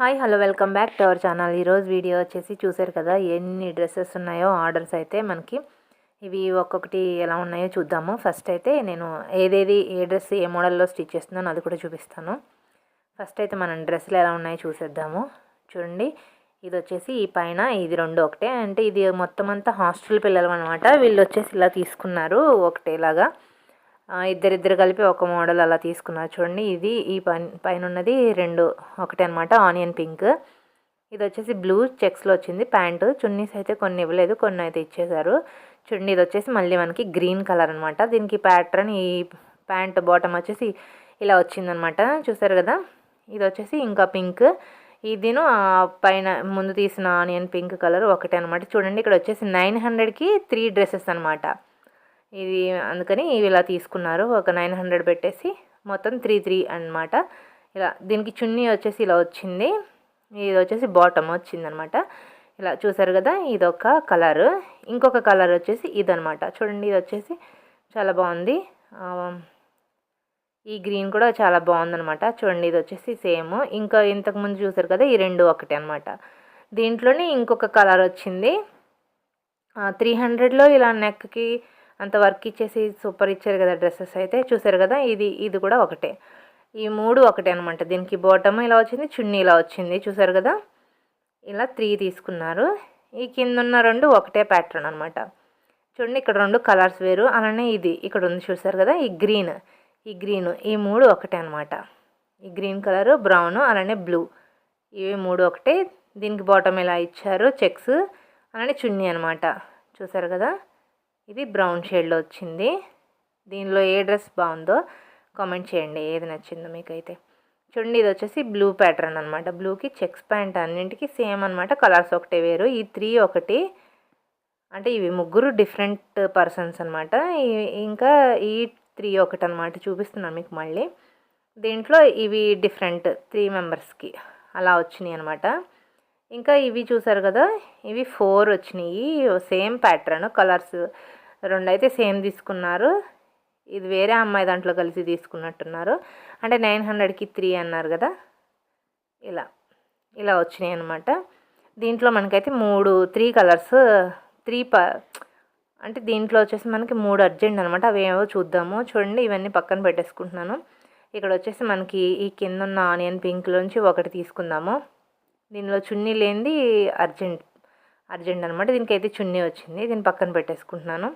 Hi hello welcome back to our channel. ఈరోజు video వచ్చేసి చూసారు కదా ఎన్ని డ్రెస్సెస్ ఉన్నాయో ఆర్డర్స్ అయితే మనకి ఇవి ఒక్కొక్కటి ఎలా ఉన్నాయో చూద్దాము. ఫస్ట్ అయితే నేను ఏదేది ఏ డ్రెస్ ఏ మోడల్లో స్టిచ్ చేస్తున్నానో అది కూడా చూపిస్తాను. ఫస్ట్ అయితే మనం డ్రెస్సులు ఎలా ఉన్నాయో చూసేద్దాము. చూడండి ఇది వచ్చేసి ఈ పైన ఇది రెండు ఒకటే అంటే ఇది మొత్తం అంతా హాస్టల్ పిల్లలు అనమాట వీళ్ళు వచ్చేసి ఇలా తీసుకున్నారు ఒకటేలాగా. ఇద్దరిద్దరు కలిపి ఒక మోడల్ అలా తీసుకున్నారు చూడండి. ఇది ఈ పైన పైన ఉన్నది రెండు ఒకటే అనమాట ఆనియన్ పింక్. ఇది వచ్చేసి బ్లూ చెక్స్లో వచ్చింది ప్యాంటు. చున్నీస్ అయితే కొన్ని ఇవ్వలేదు కొన్ని అయితే ఇచ్చేశారు. చూడండి ఇది వచ్చేసి మళ్ళీ మనకి గ్రీన్ కలర్ అనమాట దీనికి ప్యాటర్న్ ఈ ప్యాంట్ బాటమ్ వచ్చేసి ఇలా వచ్చిందనమాట చూసారు కదా? ఇది వచ్చేసి ఇంకా పింక్. ఇదిను పైన ముందు తీసిన ఆనియన్ పింక్ కలర్ ఒకటే అనమాట చూడండి ఇక్కడ వచ్చేసి నైన్ హండ్రెడ్కి త్రీ డ్రెస్సెస్ అనమాట ఇది అందుకని ఇవి ఇలా తీసుకున్నారు. ఒక నైన్ హండ్రెడ్ పెట్టేసి మొత్తం త్రీ త్రీ అన్నమాట. ఇలా దీనికి చున్నీ వచ్చేసి ఇలా వచ్చింది. ఇది వచ్చేసి బాటమ్ వచ్చిందనమాట ఇలా చూసారు కదా ఇది ఒక కలర్. ఇంకొక కలర్ వచ్చేసి ఇదనమాట చూడండి ఇది వచ్చేసి చాలా బాగుంది. ఈ గ్రీన్ కూడా చాలా బాగుందనమాట చూడండి ఇది వచ్చేసి సేమ్. ఇంకా ఇంతకుముందు చూసారు కదా ఈ రెండు ఒకటి అనమాట దీంట్లోనే ఇంకొక కలర్ వచ్చింది. త్రీ హండ్రెడ్లో ఇలా నెక్కి అంత వర్క్ ఇచ్చేసి సూపర్ ఇచ్చారు కదా డ్రెస్సెస్ అయితే చూసారు కదా? ఇది ఇది కూడా ఒకటే. ఈ మూడు ఒకటే అనమాట దీనికి బాటమ్ ఇలా వచ్చింది చున్నీ ఇలా వచ్చింది. చూసారు కదా? ఇలా త్రీ తీసుకున్నారు. ఈ కింద ఉన్న రెండు ఒకటే ప్యాటర్న్ అనమాట చూడండి ఇక్కడ రెండు కలర్స్ వేరు. అలానే ఇది ఇక్కడ ఉంది చూసారు కదా? ఈ గ్రీన్ ఈ గ్రీన్ ఈ మూడు ఒకటే అనమాట ఈ గ్రీన్ కలర్ బ్రౌన్ అలానే బ్లూ ఇవి మూడు ఒకటే. దీనికి బాటమ్ ఇలా ఇచ్చారు? చెక్స్. అలానే చున్నీ అనమాట చూసారు కదా? ఇది బ్రౌన్ షేడ్లో వచ్చింది. దీనిలో ఏ డ్రెస్ బాగుందో కామెంట్ చేయండి ఏది నచ్చిందో మీకైతే. చూడండి ఇది వచ్చేసి బ్లూ ప్యాటర్న్ అనమాట బ్లూకి చెక్స్ ప్యాంట్ అన్నింటికి సేమ్ అనమాట కలర్స్ ఒకటే వేరు. ఈ త్రీ ఒకటి. అంటే ఇవి ముగ్గురు డిఫరెంట్ పర్సన్స్ అనమాట ఇంకా ఈ త్రీ ఒకటి అనమాట చూపిస్తున్నాను మీకు మళ్ళీ. దీంట్లో ఇవి డిఫరెంట్ త్రీ మెంబర్స్కి అలా వచ్చినాయి అనమాట ఇంకా ఇవి చూసారు కదా ఇవి ఫోర్ వచ్చినాయి. సేమ్ ప్యాటర్న్ కలర్స్ రెండు అయితే సేమ్ తీసుకున్నారు. ఇది వేరే అమ్మాయి దాంట్లో కలిసి తీసుకున్నట్టున్నారు. అంటే నైన్ హండ్రెడ్కి త్రీ అన్నారు కదా? ఇలా ఇలా వచ్చినాయి అనమాట దీంట్లో మనకైతే మూడు త్రీ కలర్స్ త్రీ ప అంటే దీంట్లో వచ్చేసి మనకి మూడు అర్జెంట్ అనమాట అవి ఏవో చూద్దాము. చూడండి ఇవన్నీ పక్కన పెట్టేసుకుంటున్నాను. ఇక్కడ వచ్చేసి మనకి ఈ కింద ఉన్న ఆనియన్ పింక్లోంచి ఒకటి తీసుకుందాము. దీనిలో చున్నీ లేనిది అర్జెంట్. అర్జెంట్ అనమాట దీనికైతే చున్నీ వచ్చింది. దీన్ని పక్కన పెట్టేసుకుంటున్నాను.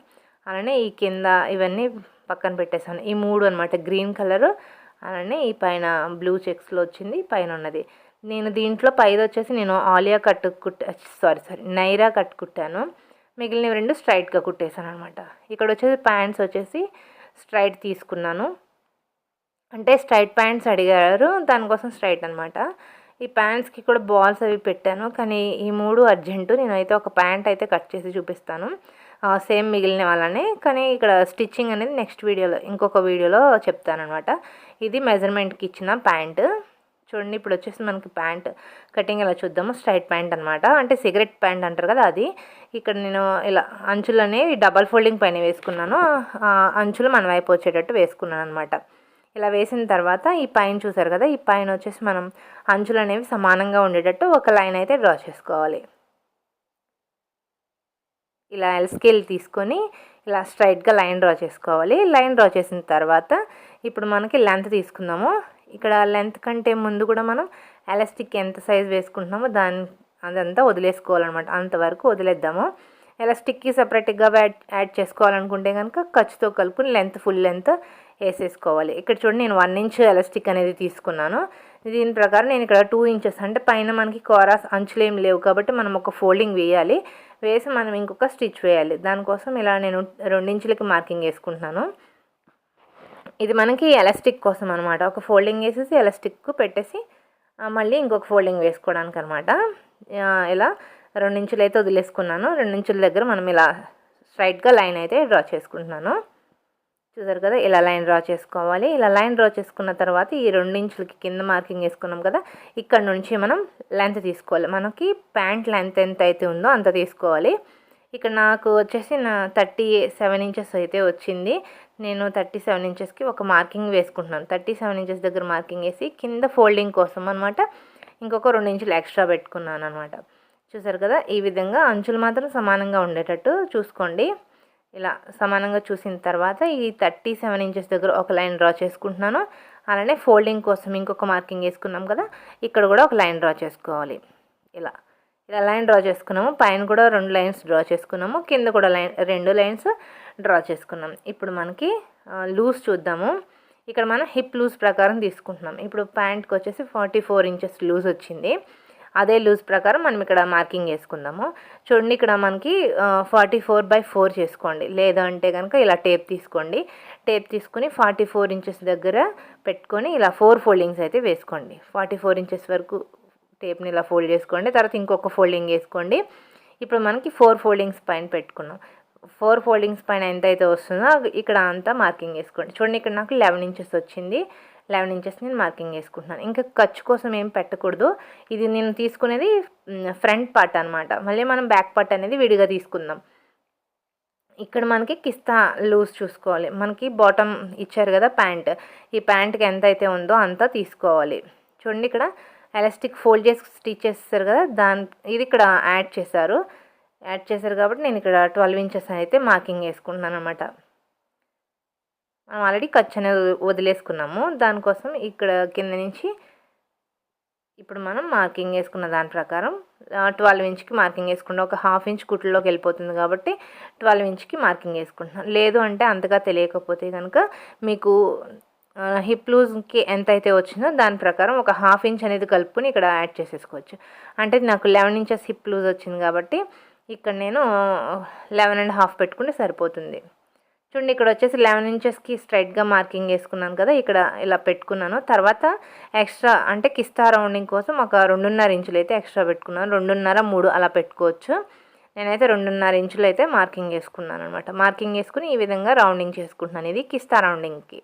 అలానే ఈ కింద ఇవన్నీ పక్కన పెట్టేసాను ఈ మూడు అనమాట గ్రీన్ కలరు అలానే ఈ పైన బ్లూ చెక్స్లో వచ్చింది పైన ఉన్నది. నేను దీంట్లో పైది వచ్చేసి నేను ఆలియా కట్టు కుట్ట సారీ సారీ నైరా కట్ కుట్టాను. మిగిలినవి రెండు స్ట్రైట్గా కుట్టేశాను అనమాట ఇక్కడ వచ్చేసి ప్యాంట్స్ వచ్చేసి స్ట్రైట్ తీసుకున్నాను. అంటే స్ట్రైట్ ప్యాంట్స్ అడిగారు. దానికోసం స్ట్రైట్ అనమాట ఈ ప్యాంట్స్కి కూడా బాల్స్ అవి పెట్టాను. కానీ ఈ మూడు అర్జెంటు. నేనైతే ఒక ప్యాంట్ అయితే కట్ చేసి చూపిస్తాను. సేమ్ మిగిలిన వాళ్ళనే. కానీ ఇక్కడ స్టిచ్చింగ్ అనేది నెక్స్ట్ వీడియోలో ఇంకొక వీడియోలో చెప్తానమాట ఇది మెజర్మెంట్కి ఇచ్చిన ప్యాంటు. చూడండి ఇప్పుడు వచ్చేసి మనకి ప్యాంట్ కటింగ్ ఎలా చూద్దాము స్ట్రైట్ ప్యాంట్ అనమాట అంటే సిగరెట్ ప్యాంట్ అంటారు కదా అది. ఇక్కడ నేను ఇలా అంచులనే డబల్ ఫోల్డింగ్ పైన వేసుకున్నాను. అంచులు మన వైపు వచ్చేటట్టు వేసుకున్నాను అనమాట ఇలా వేసిన తర్వాత ఈ పైన చూసారు కదా ఈ పైన వచ్చేసి మనం అంచులు అనేవి సమానంగా ఉండేటట్టు ఒక లైన్ అయితే డ్రా చేసుకోవాలి. ఇలా ఎల్ స్కేల్ తీసుకొని ఇలా స్ట్రైట్గా లైన్ డ్రా చేసుకోవాలి. లైన్ డ్రా చేసిన తర్వాత ఇప్పుడు మనకి లెంత్ తీసుకుందాము. ఇక్కడ లెంత్ కంటే ముందు కూడా మనం ఎలాస్టిక్ ఎంత సైజ్ వేసుకుంటున్నామో దాని అదంతా వదిలేసుకోవాలన్నమాట. అంతవరకు వదిలేద్దాము. ఎలాస్టిక్కి సపరేట్గా యాడ్ యాడ్ చేసుకోవాలనుకుంటే కనుక ఖర్చుతో కలుపుకుని లెంత్ ఫుల్ లెంత్ వేసేసుకోవాలి. ఇక్కడ చూడండి నేను వన్ ఇంచ్ ఎలాస్టిక్ అనేది తీసుకున్నాను. దీని ప్రకారం నేను ఇక్కడ టూ ఇంచెస్ అంటే పైన మనకి కోరాస్ అంచులు ఏం లేవు కాబట్టి మనం ఒక ఫోల్డింగ్ వేయాలి. వేసి మనం ఇంకొక స్టిచ్ వేయాలి. దానికోసం ఇలా నేను రెండించులకి మార్కింగ్ వేసుకుంటున్నాను. ఇది మనకి ఎలాస్టిక్ కోసం అనమాట ఒక ఫోల్డింగ్ వేసేసి ఎలాస్టిక్ పెట్టేసి మళ్ళీ ఇంకొక ఫోల్డింగ్ వేసుకోవడానికి అనమాట ఇలా రెండించులు అయితే వదిలేసుకున్నాను. రెండించుల దగ్గర మనం ఇలా స్ట్రైట్గా లైన్ అయితే డ్రా చేసుకుంటున్నాను. చూసారు కదా ఇలా లైన్ డ్రా చేసుకోవాలి. ఇలా లైన్ డ్రా చేసుకున్న తర్వాత ఈ రెండించులకి కింద మార్కింగ్ వేసుకున్నాం కదా ఇక్కడ నుంచి మనం లెంత్ తీసుకోవాలి. మనకి ప్యాంట్ లెంత్ ఎంత అయితే ఉందో అంత తీసుకోవాలి. ఇక్కడ నాకు వచ్చేసి నా థర్టీ సెవెన్ ఇంచెస్ అయితే వచ్చింది. నేను థర్టీ సెవెన్ ఇంచెస్కి ఒక మార్కింగ్ వేసుకుంటున్నాను. థర్టీ సెవెన్ ఇంచెస్ దగ్గర మార్కింగ్ వేసి కింద ఫోల్డింగ్ కోసం అనమాట ఇంకొక రెండు ఇంచులు ఎక్స్ట్రా పెట్టుకున్నాను అనమాట చూసారు కదా ఈ విధంగా అంచులు మాత్రం సమానంగా ఉండేటట్టు చూసుకోండి. ఇలా సమానంగా చూసిన తర్వాత ఈ థర్టీ సెవెన్ ఇంచెస్ దగ్గర ఒక లైన్ డ్రా చేసుకుంటున్నాను. అలానే ఫోల్డింగ్ కోసం ఇంకొక మార్కింగ్ వేసుకున్నాం కదా ఇక్కడ కూడా ఒక లైన్ డ్రా చేసుకోవాలి. ఇలా ఇలా లైన్ డ్రా చేసుకున్నాము. పైన కూడా రెండు లైన్స్ డ్రా చేసుకున్నాము. కింద కూడా లైన్ రెండు లైన్స్ డ్రా చేసుకున్నాం. ఇప్పుడు మనకి లూజ్ చూద్దాము. ఇక్కడ మనం హిప్ లూజ్ ప్రకారం తీసుకుంటున్నాం. ఇప్పుడు ప్యాంట్కి వచ్చేసి ఫార్టీ ఫోర్ ఇంచెస్ లూజ్ వచ్చింది. అదే లూజ్ ప్రకారం మనం ఇక్కడ మార్కింగ్ వేసుకుందాము చూడండి ఇక్కడ మనకి ఫార్టీ ఫోర్ బై ఫోర్ చేసుకోండి. లేదంటే కనుక ఇలా టేప్ తీసుకోండి. టేప్ తీసుకుని ఫార్టీ ఫోర్ ఇంచెస్ దగ్గర పెట్టుకొని ఇలా ఫోర్ ఫోల్డింగ్స్ అయితే వేసుకోండి. ఫార్టీ ఫోర్ ఇంచెస్ వరకు టేప్ని ఇలా ఫోల్డ్ చేసుకోండి. తర్వాత ఇంకొక ఫోల్డింగ్ వేసుకోండి. ఇప్పుడు మనకి ఫోర్ ఫోల్డింగ్స్ పైన పెట్టుకున్నాం. ఫోర్ ఫోల్డింగ్స్ పైన ఎంత అయితే వస్తుందో ఇక్కడ అంతా మార్కింగ్ వేసుకోండి. చూడండి ఇక్కడ నాకు లెవెన్ ఇంచెస్ వచ్చింది. లెవెన్ ఇంచెస్ నేను మార్కింగ్ వేసుకుంటున్నాను. ఇంకా ఖర్చు కోసం ఏం పెట్టకూడదు. ఇది నేను తీసుకునేది ఫ్రంట్ పార్ట్ అనమాట మళ్ళీ మనం బ్యాక్ పార్ట్ అనేది విడిగా తీసుకుందాం. ఇక్కడ మనకి కిస్తా లూజ్ చూసుకోవాలి. మనకి బాటమ్ ఇచ్చారు కదా ప్యాంట్. ఈ ప్యాంట్కి ఎంత అయితే ఉందో అంతా తీసుకోవాలి. చూడండి ఇక్కడ ఎలాస్టిక్ ఫోల్డ్ చేసి స్టిచ్ చేస్తారు కదా దాని ఇది ఇక్కడ యాడ్ చేశారు. యాడ్ చేశారు కాబట్టి నేను ఇక్కడ ట్వెల్వ్ ఇంచెస్ అయితే మార్కింగ్ వేసుకుంటున్నాను అనమాట మనం ఆల్రెడీ ఖర్చు అనేది వదిలేసుకున్నాము. దానికోసం ఇక్కడ కింద నుంచి ఇప్పుడు మనం మార్కింగ్ వేసుకున్న దాని ప్రకారం ట్వెల్వ్ ఇంచ్కి మార్కింగ్ వేసుకుంటాం ఒక హాఫ్ ఇంచ్ కుట్లలోకి వెళ్ళిపోతుంది కాబట్టి ట్వెల్వ్ ఇంచ్కి మార్కింగ్ వేసుకుంటున్నాం. లేదు అంటే అంతగా తెలియకపోతే కనుక మీకు హిప్ లూజ్కి ఎంత అయితే వచ్చిందో దాని ప్రకారం ఒక హాఫ్ ఇంచ్ అనేది కలుపుకుని ఇక్కడ యాడ్ చేసేసుకోవచ్చు. అంటే నాకు లెవెన్ ఇంచెస్ హిప్ లూజ్ వచ్చింది కాబట్టి ఇక్కడ నేను లెవెన్ అండ్ హాఫ్ పెట్టుకుంటే సరిపోతుంది. చూడండి ఇక్కడ వచ్చేసి లెవెన్ ఇంచెస్కి స్ట్రైట్గా మార్కింగ్ వేసుకున్నాను కదా ఇక్కడ ఇలా పెట్టుకున్నాను. తర్వాత ఎక్స్ట్రా అంటే కిస్తా రౌండింగ్ కోసం ఒక రెండున్నర ఇంచులు అయితే ఎక్స్ట్రా పెట్టుకున్నాను. రెండున్నర మూడు అలా పెట్టుకోవచ్చు. నేనైతే రెండున్నర ఇంచులు అయితే మార్కింగ్ వేసుకున్నాను అనమాట మార్కింగ్ వేసుకుని ఈ విధంగా రౌండింగ్ చేసుకుంటున్నాను ఇది కిస్తా రౌండింగ్కి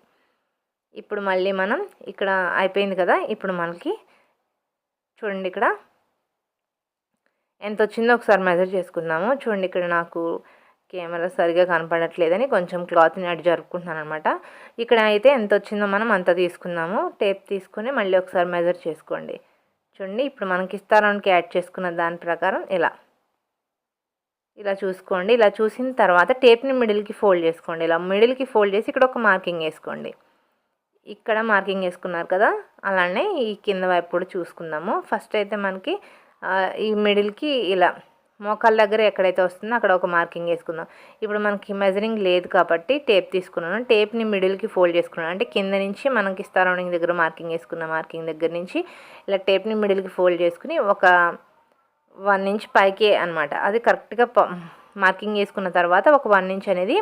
ఇప్పుడు మళ్ళీ మనం ఇక్కడ అయిపోయింది కదా ఇప్పుడు మనకి చూడండి ఇక్కడ ఎంత వచ్చిందో ఒకసారి మెజర్ చేసుకుందాము. చూడండి ఇక్కడ నాకు కెమెరా సరిగా కనపడట్లేదని కొంచెం క్లాత్ని అటు జరుపుకుంటున్నాను అనమాట ఇక్కడ అయితే ఎంత వచ్చిందో మనం అంత తీసుకుందాము. టేప్ తీసుకుని మళ్ళీ ఒకసారి మెజర్ చేసుకోండి. చూడండి ఇప్పుడు మనకి ఇస్తారానికి యాడ్ చేసుకున్న దాని ప్రకారం ఇలా. ఇలా చూసుకోండి. ఇలా చూసిన తర్వాత టేప్ని మిడిల్కి ఫోల్డ్ చేసుకోండి. ఇలా మిడిల్కి ఫోల్డ్ చేసి ఇక్కడ ఒక మార్కింగ్ వేసుకోండి. ఇక్కడ మార్కింగ్ వేసుకున్నారు కదా అలానే ఈ కింద వైపు కూడా చూసుకుందాము. ఫస్ట్ అయితే మనకి ఈ మిడిల్కి ఇలా మోకాళ్ళ దగ్గర ఎక్కడైతే వస్తుందో అక్కడ ఒక మార్కింగ్ వేసుకుందాం. ఇప్పుడు మనకి మెజరింగ్ లేదు కాబట్టి టేప్ తీసుకున్నాను. టేప్ని మిడిల్కి ఫోల్డ్ చేసుకున్నాను. అంటే కింద నుంచి మనకి సరౌండింగ్ దగ్గర మార్కింగ్ వేసుకున్న మార్కింగ్ దగ్గర నుంచి ఇలా టేప్ని మిడిల్కి ఫోల్డ్ చేసుకుని ఒక వన్ ఇంచ్ పైకి అనమాట అది కరెక్ట్గా మార్కింగ్ వేసుకున్న తర్వాత ఒక వన్ ఇంచ్ అనేది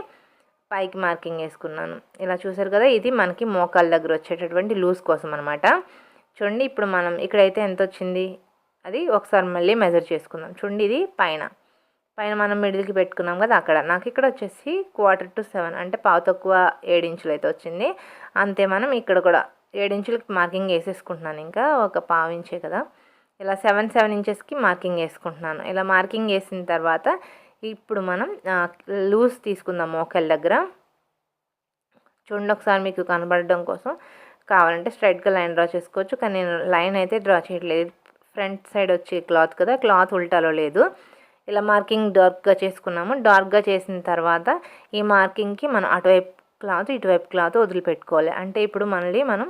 పైకి మార్కింగ్ వేసుకున్నాను. ఇలా చూసారు కదా ఇది మనకి మోకాళ్ళ దగ్గర వచ్చేటటువంటి లూజ్ కోసం అనమాట చూడండి ఇప్పుడు మనం ఇక్కడైతే ఎంత వచ్చింది? అది ఒకసారి మళ్ళీ మెజర్ చేసుకుందాం. చూడండి ఇది పైన. పైన మనం మిడిల్కి పెట్టుకున్నాం కదా అక్కడ. నాకు ఇక్కడ వచ్చేసి క్వార్టర్ టు సెవెన్ అంటే పావు తక్కువ ఏడించులు అయితే వచ్చింది. అంతే మనం ఇక్కడ కూడా ఏడించులకి మార్కింగ్ వేసేసుకుంటున్నాను ఇంకా. ఒక పావు ఇంచే కదా. ఇలా సెవెన్ సెవెన్ ఇంచెస్కి మార్కింగ్ వేసుకుంటున్నాను. ఇలా మార్కింగ్ వేసిన తర్వాత ఇప్పుడు మనం లూజ్ తీసుకుందాం మోకాల దగ్గర. చూడండి ఒకసారి మీకు కనబడడం కోసం కావాలంటే స్ట్రైట్గా లైన్ డ్రా చేసుకోవచ్చు. కానీ నేను లైన్ అయితే డ్రా చేయట్లేదు. ఫ్రంట్ సైడ్ వచ్చే క్లాత్ కదా క్లాత్ ఉల్టాలో లేదు. ఇలా మార్కింగ్ డార్క్గా చేసుకున్నాము. డార్క్గా చేసిన తర్వాత ఈ మార్కింగ్కి మనం అటువైపు క్లాత్ ఇటువైపు క్లాత్ వదిలిపెట్టుకోవాలి. అంటే ఇప్పుడు మళ్ళీ మనం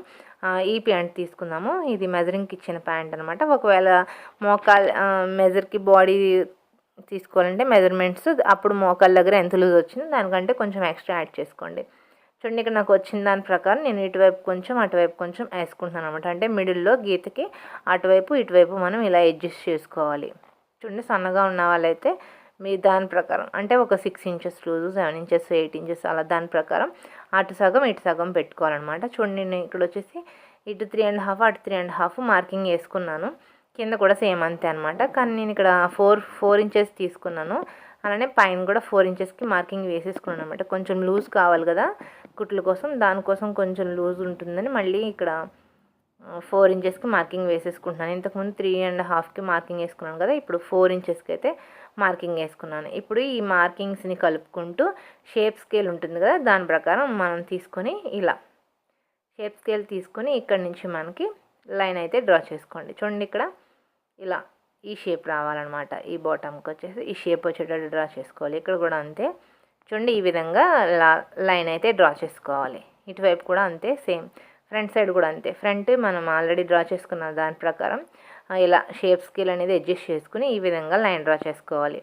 ఈ ప్యాంట్ తీసుకున్నాము ఇది మెజరింగ్కి ఇచ్చిన ప్యాంట్ అనమాట ఒకవేళ మోకాల్ మెజర్కి బాడీ తీసుకోవాలంటే మెజర్మెంట్స్ అప్పుడు మోకాళ్ళ దగ్గర ఎంత లూజ్ వచ్చిందో దానికంటే కొంచెం ఎక్స్ట్రా యాడ్ చేసుకోండి. చూడండి ఇక్కడ నాకు వచ్చిన దాని ప్రకారం నేను ఇటువైపు కొంచెం అటువైపు కొంచెం వేసుకుంటున్నాను అనమాట అంటే మిడిల్లో గీతకి అటువైపు ఇటువైపు మనం ఇలా అడ్జస్ట్ చేసుకోవాలి. చూడండి సన్నగా ఉన్న వాళ్ళైతే మీ దాని ప్రకారం అంటే ఒక six inches loose seven inches eight inches అలా దాని ప్రకారం అటు సగం ఇటు సగం పెట్టుకోవాలన్నమాట. చూడండి నేను ఇక్కడ వచ్చేసి ఇటు త్రీ అండ్ హాఫ్ అటు త్రీ అండ్ హాఫ్ మార్కింగ్ వేసుకున్నాను. కింద కూడా సేమ్ అంతే అనమాట కానీ నేను ఇక్కడ ఫోర్ ఫోర్ ఇంచెస్ తీసుకున్నాను. అలానే పైన కూడా ఫోర్ ఇంచెస్కి మార్కింగ్ వేసేసుకున్నాను అనమాట కొంచెం లూజ్ కావాలి కదా. కుట్ల కోసం దానికోసం కొంచెం లూజ్ ఉంటుందని మళ్ళీ ఇక్కడ ఫోర్ ఇంచెస్కి మార్కింగ్ వేసేసుకుంటున్నాను. ఇంతకుముందు త్రీ అండ్ హాఫ్కి మార్కింగ్ వేసుకున్నాను కదా ఇప్పుడు ఫోర్ ఇంచెస్కి అయితే మార్కింగ్ వేసుకున్నాను. ఇప్పుడు ఈ మార్కింగ్స్ని కలుపుకుంటూ షేప్ స్కేల్ ఉంటుంది కదా దాని ప్రకారం మనం తీసుకొని ఇలా షేప్ స్కేల్ తీసుకొని ఇక్కడ నుంచి మనకి లైన్ అయితే డ్రా చేసుకోండి. చూడండి ఇక్కడ ఇలా ఈ షేప్ రావాలన్నమాట. ఈ బాటమ్కి వచ్చేసి ఈ షేప్ వచ్చేటట్టు డ్రా చేసుకోవాలి. ఇక్కడ కూడా అంతే. చూడండి ఈ విధంగా లైన్ అయితే డ్రా చేసుకోవాలి. ఇటువైపు కూడా అంతే సేమ్. ఫ్రంట్ సైడ్ కూడా అంతే. ఫ్రంట్ మనం ఆల్రెడీ డ్రా చేసుకున్న దాని ప్రకారం ఇలా షేప్ స్కేల్ అనేది అడ్జస్ట్ చేసుకుని ఈ విధంగా లైన్ డ్రా చేసుకోవాలి.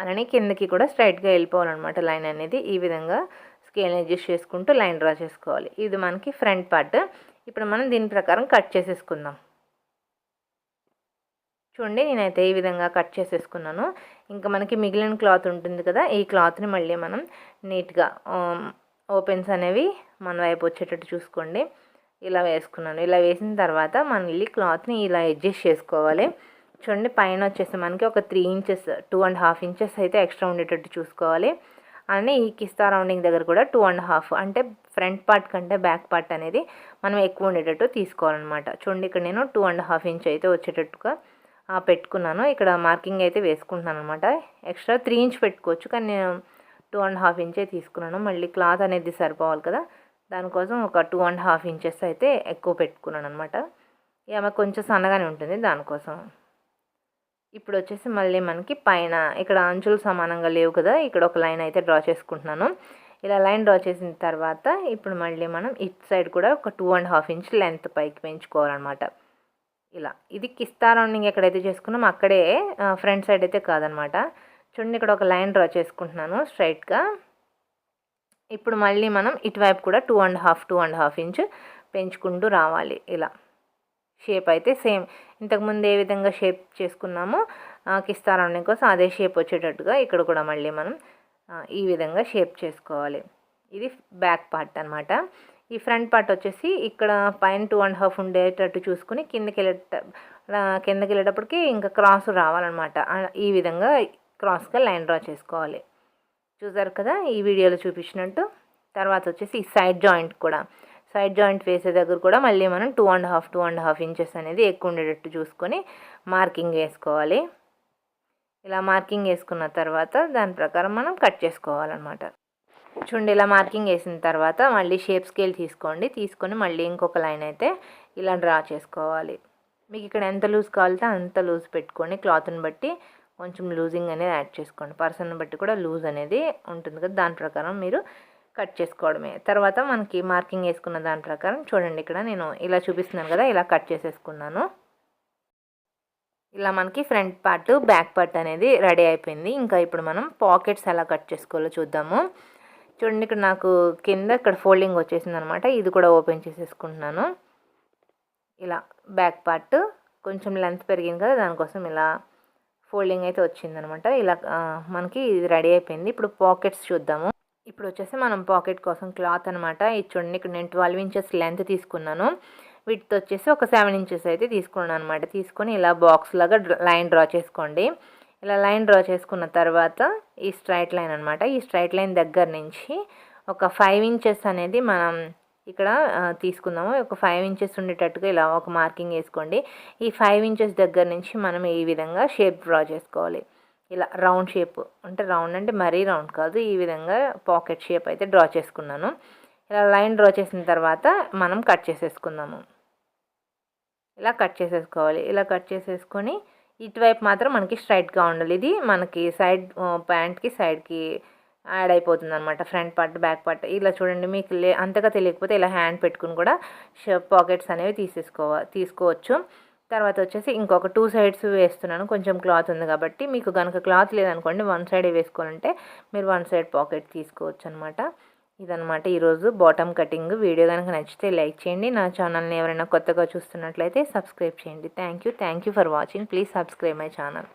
అలానే కిందకి కూడా స్ట్రైట్గా వెళ్ళిపోవాలన్నమాట లైన్ అనేది. ఈ విధంగా స్కేల్ అడ్జస్ట్ చేసుకుంటూ లైన్ డ్రా చేసుకోవాలి. ఇది మనకి ఫ్రంట్ పార్ట్. ఇప్పుడు మనం దీని ప్రకారం కట్ చేసేసుకుందాం. చూడండి నేనైతే ఈ విధంగా కట్ చేసేసుకున్నాను. ఇంకా మనకి మిగిలిన క్లాత్ ఉంటుంది కదా ఈ క్లాత్ని మళ్ళీ మనం నీట్గా ఓపెన్స్ అనేవి మన వైపు వచ్చేటట్టు చూసుకోండి. ఇలా వేసుకున్నాను. ఇలా వేసిన తర్వాత మనం వెళ్ళి క్లాత్ని ఇలా అడ్జస్ట్ చేసుకోవాలి. చూడండి పైన వచ్చేసి మనకి ఒక three inches two and half inches అయితే ఎక్స్ట్రా ఉండేటట్టు చూసుకోవాలి. అలానే ఈ కిస్తా రౌండింగ్ దగ్గర కూడా టూ అండ్ హాఫ్ అంటే ఫ్రంట్ పార్ట్ కంటే బ్యాక్ పార్ట్ అనేది మనం ఎక్కువ ఉండేటట్టు తీసుకోవాలన్నమాట. చూడండి ఇక్కడ నేను టూ అండ్ హాఫ్ ఇంచ్ అయితే వచ్చేటట్టుగా పెట్టుకున్నాను. ఇక్కడ మార్కింగ్ అయితే వేసుకుంటున్నాను అనమాట ఎక్స్ట్రా త్రీ ఇంచ్ పెట్టుకోవచ్చు. కానీ నేను టూ అండ్ హాఫ్ ఇంచే తీసుకున్నాను. మళ్ళీ క్లాత్ అనేది సరిపోవాలి కదా. దానికోసం ఒక టూ అండ్ హాఫ్ ఇంచెస్ అయితే ఎక్కువ పెట్టుకున్నాను అనమాట ఆమె కొంచెం సన్నగానే ఉంటుంది దానికోసం. ఇప్పుడు వచ్చేసి మళ్ళీ మనకి పైన ఇక్కడ అంచులు సమానంగా లేవు కదా. ఇక్కడ ఒక లైన్ అయితే డ్రా చేసుకుంటున్నాను. ఇలా లైన్ డ్రా చేసిన తర్వాత ఇప్పుడు మళ్ళీ మనం ఇట్ సైడ్ కూడా ఒక two and half inch length పైకి పెంచుకోవాలన్నమాట. ఇలా. ఇది కిస్తా రౌండింగ్ ఎక్కడైతే చేసుకున్నామో అక్కడే ఫ్రంట్ సైడ్ అయితే కాదనమాట. చూడండి ఇక్కడ ఒక లైన్ డ్రా చేసుకుంటున్నాను స్ట్రైట్గా. ఇప్పుడు మళ్ళీ మనం ఇటువైపు కూడా two and half two and half inch పెంచుకుంటూ రావాలి. ఇలా. షేప్ అయితే సేమ్. ఇంతకుముందు ఏ విధంగా షేప్ చేసుకున్నామో కిస్తా రౌండింగ్ కోసం అదే షేప్ వచ్చేటట్టుగా ఇక్కడ కూడా మళ్ళీ మనం ఈ విధంగా షేప్ చేసుకోవాలి. ఇది బ్యాక్ పార్ట్ అనమాట ఈ ఫ్రంట్ పార్ట్ వచ్చేసి ఇక్కడ పైన టూ అండ్ హాఫ్ ఉండేటట్టు చూసుకుని కిందకి వెళ్ళే కిందకి వెళ్ళేటప్పటికి ఇంకా క్రాస్ రావాలన్నమాట. ఈ విధంగా క్రాస్గా లైన్ డ్రా చేసుకోవాలి. చూసారు కదా ఈ వీడియోలో చూపించినట్టు. తర్వాత వచ్చేసి ఈ సైడ్ జాయింట్ కూడా. సైడ్ జాయింట్ వేసే దగ్గర కూడా మళ్ళీ మనం two and half two and half inches అనేది ఎక్కువ ఉండేటట్టు చూసుకొని మార్కింగ్ వేసుకోవాలి. ఇలా మార్కింగ్ వేసుకున్న తర్వాత దాని ప్రకారం మనం కట్ చేసుకోవాలన్నమాట. చూడండి ఇలా మార్కింగ్ వేసిన తర్వాత మళ్ళీ షేప్ స్కేల్ తీసుకోండి. తీసుకొని మళ్ళీ ఇంకొక లైన్ అయితే ఇలా డ్రా చేసుకోవాలి. మీకు ఇక్కడ ఎంత లూజ్ కావాలితే అంత లూజ్ పెట్టుకోండి క్లాత్ని బట్టి కొంచెం లూజింగ్ అనేది యాడ్ చేసుకోండి. పర్సన్ బట్టి కూడా లూజ్ అనేది ఉంటుంది కదా. దాని ప్రకారం మీరు కట్ చేసుకోవడమే. తర్వాత మనకి మార్కింగ్ వేసుకున్న దాని ప్రకారం చూడండి ఇక్కడ నేను ఇలా చూపిస్తున్నాను కదా ఇలా కట్ చేసేసుకున్నాను. ఇలా మనకి ఫ్రంట్ పార్ట్ బ్యాక్ పార్ట్ అనేది రెడీ అయిపోయింది. ఇంకా ఇప్పుడు మనం పాకెట్స్ ఎలా కట్ చేసుకోవాలో చూద్దాము. చూడండి ఇక్కడ నాకు కింద ఇక్కడ ఫోల్డింగ్ వచ్చేసింది అనమాట ఇది కూడా ఓపెన్ చేసేసుకుంటున్నాను. ఇలా బ్యాక్ పార్ట్ కొంచెం లెంత్ పెరిగింది కదా దానికోసం ఇలా ఫోల్డింగ్ అయితే వచ్చిందనమాట. ఇలా మనకి ఇది రెడీ అయిపోయింది. ఇప్పుడు పాకెట్స్ చూద్దాము. ఇప్పుడు వచ్చేసి మనం పాకెట్ కోసం క్లాత్ అనమాట. ఈ చూడండి ఇక్కడ నేను ట్వెల్వ్ ఇంచెస్ లెంత్ తీసుకున్నాను. వీటితో వచ్చేసి ఒక సెవెన్ ఇంచెస్ అయితే తీసుకున్నాను అనమాట. తీసుకొని ఇలా బాక్స్ లాగా లైన్ డ్రా చేసుకోండి. ఇలా లైన్ డ్రా చేసుకున్న తర్వాత ఈ స్ట్రైట్ లైన్ అనమాట ఈ స్ట్రైట్ లైన్ దగ్గర నుంచి ఒక ఫైవ్ ఇంచెస్ అనేది మనం ఇక్కడ తీసుకుందాము. ఒక ఫైవ్ ఇంచెస్ ఉండేటట్టుగా ఇలా ఒక మార్కింగ్ వేసుకోండి. ఈ ఫైవ్ ఇంచెస్ దగ్గర నుంచి మనం ఈ విధంగా షేప్ డ్రా చేసుకోవాలి. ఇలా రౌండ్ షేప్ అంటే రౌండ్ అంటే మరీ రౌండ్ కాదు. ఈ విధంగా పాకెట్ షేప్ అయితే డ్రా చేసుకున్నాను. ఇలా లైన్ డ్రా చేసిన తర్వాత మనం కట్ చేసేసుకుందాము. ఇలా కట్ చేసేసుకోవాలి. ఇలా కట్ చేసేసుకొని ఇటువైపు మాత్రం మనకి స్ట్రైట్గా ఉండాలి. ఇది మనకి సైడ్ ప్యాంట్కి సైడ్కి యాడ్ అయిపోతుంది అనమాట ఫ్రంట్ పార్ట్ బ్యాక్ పార్ట్. ఇలా చూడండి మీకు లే అంతగా తెలియకపోతే ఇలా హ్యాండ్ పెట్టుకుని కూడా పాకెట్స్ అనేవి తీసేసుకోవ తీసుకోవచ్చు. తర్వాత వచ్చేసి ఇంకొక టూ సైడ్స్ వేస్తున్నాను. కొంచెం క్లాత్ ఉంది కాబట్టి మీకు కనుక క్లాత్ లేదనుకోండి వన్ సైడ్ వేసుకోవాలంటే మీరు వన్ సైడ్ పాకెట్ తీసుకోవచ్చు అనమాట ఇదనమాట ఈరోజు బాటమ్ కటింగ్ వీడియో. కనుక నచ్చితే లైక్ చేయండి. నా ఛానల్ని ఎవరైనా కొత్తగా చూస్తున్నట్లయితే సబ్స్క్రైబ్ చేయండి. Thank you. Thank you for watching. Please subscribe my channel.